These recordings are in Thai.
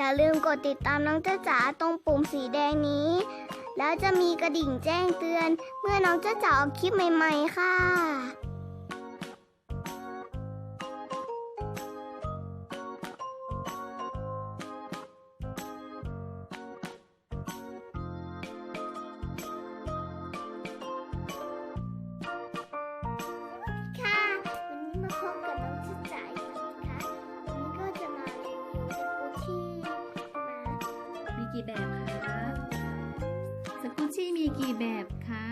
อย่าลืมกดติดตามน้องจ้าจ๋าตรงปุ่มสีแดงนี้ แล้วจะมีกระดิ่งแจ้งเตือน เมื่อน้องจ้าจ๋าออกคลิปใหม่ ๆ ค่ะ กี่แบบคะสกุชชี่มีกี่แบบคะ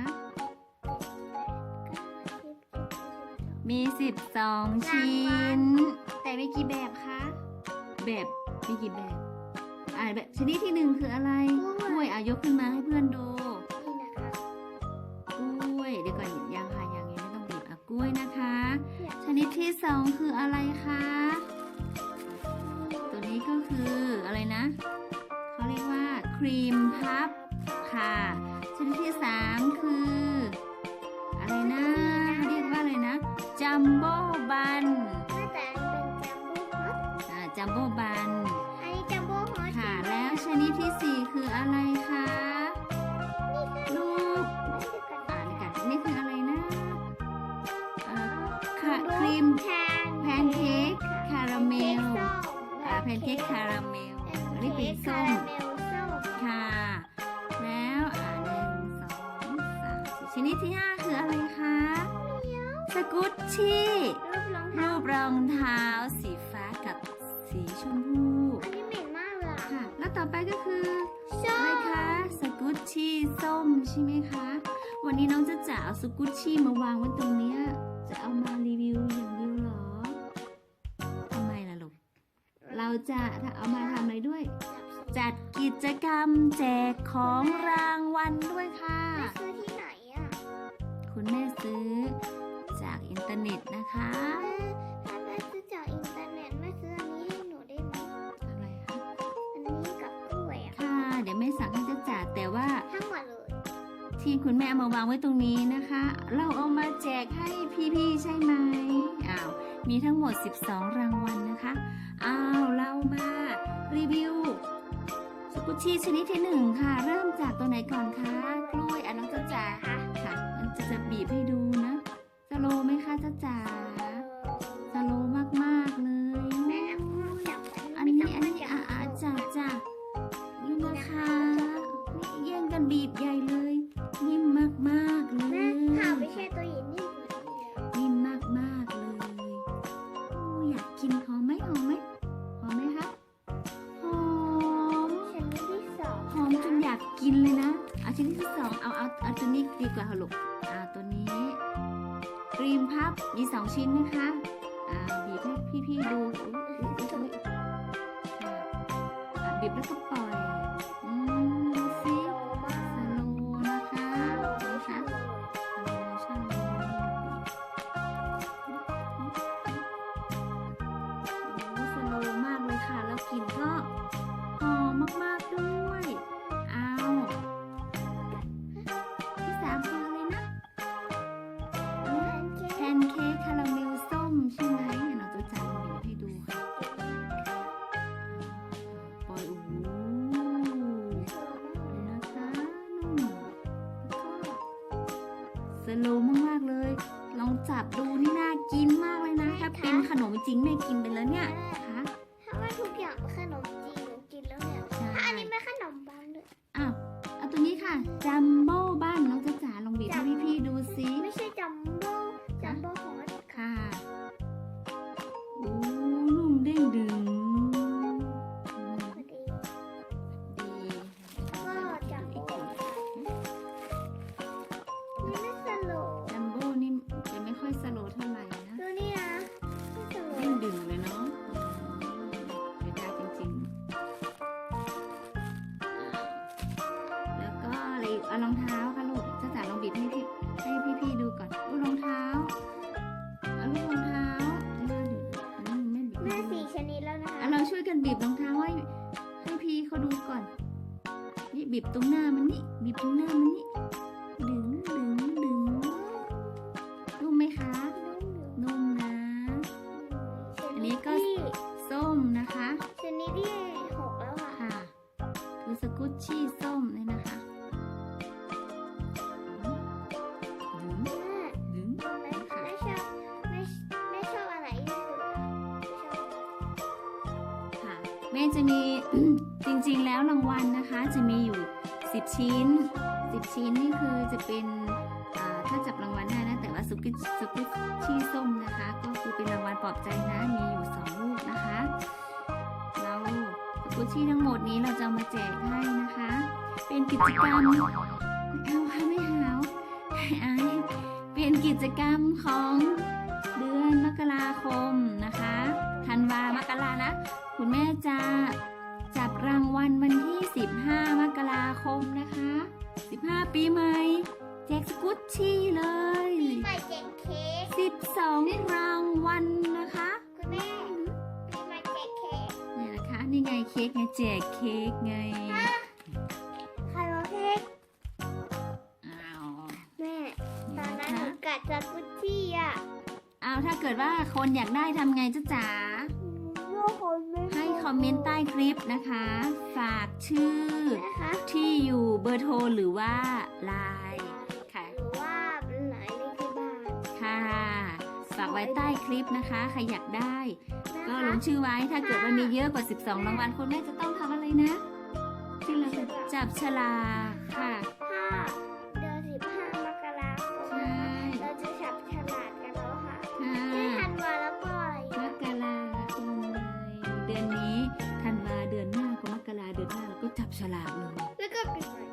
มี 12 ชิ้น แต่มีกี่แบบคะ แบบมีกี่แบบ อ่าแบบชนิดที่หนึ่งคืออะไร กล้วยอะยกขึ้นมาให้เพื่อนดูนี่นะคะกล้วยเดี๋ยวก่อนยังค่ะยังยังไม่ต้องบีบอะกล้วยนะคะ ชนิดที่สองคืออะไรคะ ตัวนี้ก็คืออะไรนะ เขาเรียกว่าครีมพับค่ะ ชนิดที่สามคือ อะไรนะเขาเรียกว่าอะไรนะจัมโบ้บันหน้าตาเป็นจัมโบ้ฮอตอ่าจัมโบ้บันอันนี้จัมโบ้ฮอตค่ะ แล้วชนิดที่สี่คืออะไรคะลูกอ่านี่ค่ะนี่คืออะไรนะเอ่อค่ะครีมแพนแพนเค้กคาราเมลส้มอ่าแพนเค้กคาราเมลอันนี้เป็นส้ม องเท้ารูปรองเท้าสีฟ้ากับสีชมพู อันนี้เหม็นมากเลยอะค่ะ แล้วต่อไปก็คือส้อะไรมคะสกุตชี่ส้มใช่ไหมคะ วันนี้น้องจะจ๋าเอาสกุตชี่มาวางไว้ตรงเนี้ย จะเอามารีวิวอย่างเดียวเหรอทำไมล่ะลูก เราจะถ้าเอามาทำอะไรด้วย จัดกิจกรรมแจกของรางวัลด้วยค่ะไปซื้อที่ไหนอะคุณแม่ซื้อจากอินเทอร์เน็ตนะคะ ที่คุณแม่เอามาวางไว้ตรงนี้นะคะ เราเอามาแจกให้พี่ๆใช่ไหมอ้าวมีทั้งหมด 12 รางวัลนะคะอ้าวเรามารีวิวสกุชชี่ชนิดที่หนึ่งค่ะ เริ่มจากตัวไหนก่อนคะกล้วยอะน้องจ้าจ๋าค่ะมันจะบีบให้ดูนะสโลว์ไหมคะจ้าจ๋า ค่ะลูกอ่าตัวนี้ครีมพับมีสองชิ้นนะคะอ่าบีบให้พี่ๆดูบีบแล้วก็ปล่อย โลว์มากๆเลย ลองจับดูนี่น่ากินมากเลยนะถ้าเป็นขนมจริงแม่กินไปแล้วเนี่ยคะถ้าว่าทุกอย่างเป็นขนมจีนหนูกินแล้วเนี่ยใช่ถ้าอันนี้เป็นขนมปังด้วยอ้าวเอาตัวนี้ค่ะจัมโบ้บ้านน้องจะจ๋าลองบีบให้พี่ๆดูซิไม่ใช่ เอารองเท้าค่ะลูกจ้าจ๋าลองบีบให้พี่ให้พี่ๆดูก่อนลูกรองเท้าเอาลูกรองเท้ามาดูอืมไม่บีบแม่สี่ชนิดแล้วนะคะอะเราช่วยกันบีบรองเท้าให้ให้พี่เขาดูก่อน นี่บีบตรงหน้ามันนี่บีบตรงหน้ามันนี่ดึงดึงดึงนุ่มไหมคะนุ่มนะอันนี้ก็ส้มนะคะชนิดที่หกแล้วค่ะ แม่จะมีจริงๆแล้วรางวัลนะคะ จะมีอยู่ 10 ชิ้น 10 ชิ้นนี่คือจะเป็นถ้าจับรางวัลได้นะแต่ว่าสุกิสุกิชี่ส้มนะคะ ก็คือเป็นรางวัลปลอบใจนะมีอยู่2ลูกนะคะเราสกุชี่ทั้งหมดนี้เราจะมาแจกให้นะคะ เป็นกิจกรรมเอาค่ะไม่หาวไอเป็นกิจกรรมของเดือนมกราคมนะคะ ธันวามกรานะ คุณแม่จะจับรางวัลวันที่ 15 มกราคมนะคะ 15 ปีใหม่แจกสกุชชี่เลยไปแจกเค้ก12 รางวัลนะคะ คุณแม่พี่มาแจกเค้กนี่นะคะ นี่ไงเค้กไงแจกเค้กไงฮัลโหลเค้กอ้าวแม่ตนี่อนนะนั้นหคะนูกัดสกุชชี่อะอ้าวถ้าเกิดว่าคนอยากได้ทำไงจ๊ะจ๋า อมเมนต์ใต้คลิปนะคะ ฝากชื่อนะคะที่อยู่เบอร์โทรหรือว่าไลน์ค่ะหรือว่าไหนในที่บ้านค่ะ ฝากไว้ใต้คลิปนะคะ ใครอยากได้นะก็คะลงชื่อไว้ถ้าเกิดว่ามีเยอะกว่า 12รางวัลคุณแม่จะต้องทำอะไรนะ ที่เราจะจับฉลากค่ะ ถ้า เดือนหน้าก็มกราเดือนหน้าเราก็จับฉลากเลย แล้วก็ปีใหม่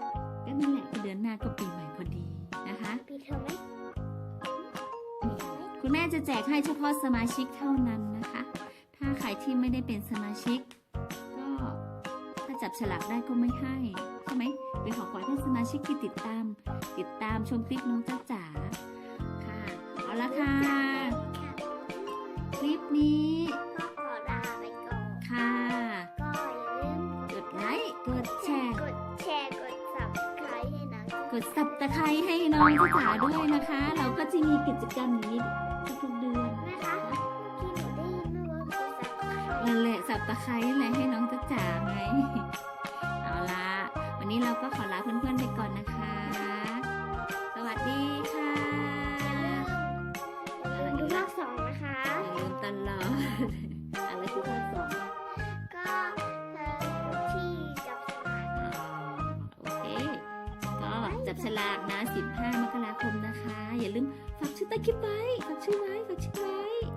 ก็นั่นแหละก็เดือนหน้าก็ปีใหม่พอดีนะคะ ปีเธอไหมคุณแม่จะแจกให้เฉพาะสมาชิกเท่านั้นนะคะ ถ้าใครที่ไม่ได้เป็นสมาชิก ก็ถ้าจับฉลากได้ก็ไม่ให้ใช่ไหมเป็นของขวัญให้สมาชิกที่ติดตาม ติดตามชมคลิปน้องจ้าจ๋าค่ะเอาละค่ะ คลิปนี้ กดสับตะไคร้ให้น้องจ้าจ๋าด้วยนะคะ เราก็จะมีกิจกรรมอย่างนี้ทุกๆเดือนนะคะเมื่อกี้หนูได้ยินไม่ว่ากด subscribe นั่นแหละสับตะไคร้แหละให้น้องจ้าจ๋าไงเอาละวันนี้เราก็ขอลาเพื่อนๆไปก่อนนะคะ สวัสดีค่ะอย่าลืมดูภาคสองนะคะอย่าลืมตลอดับฉลากนะ 15 มกราคมนะคะ อย่าลืมฝากชื่อตะคลิปไว้ ฝากชื่อไว้ ฝากชื่อไว้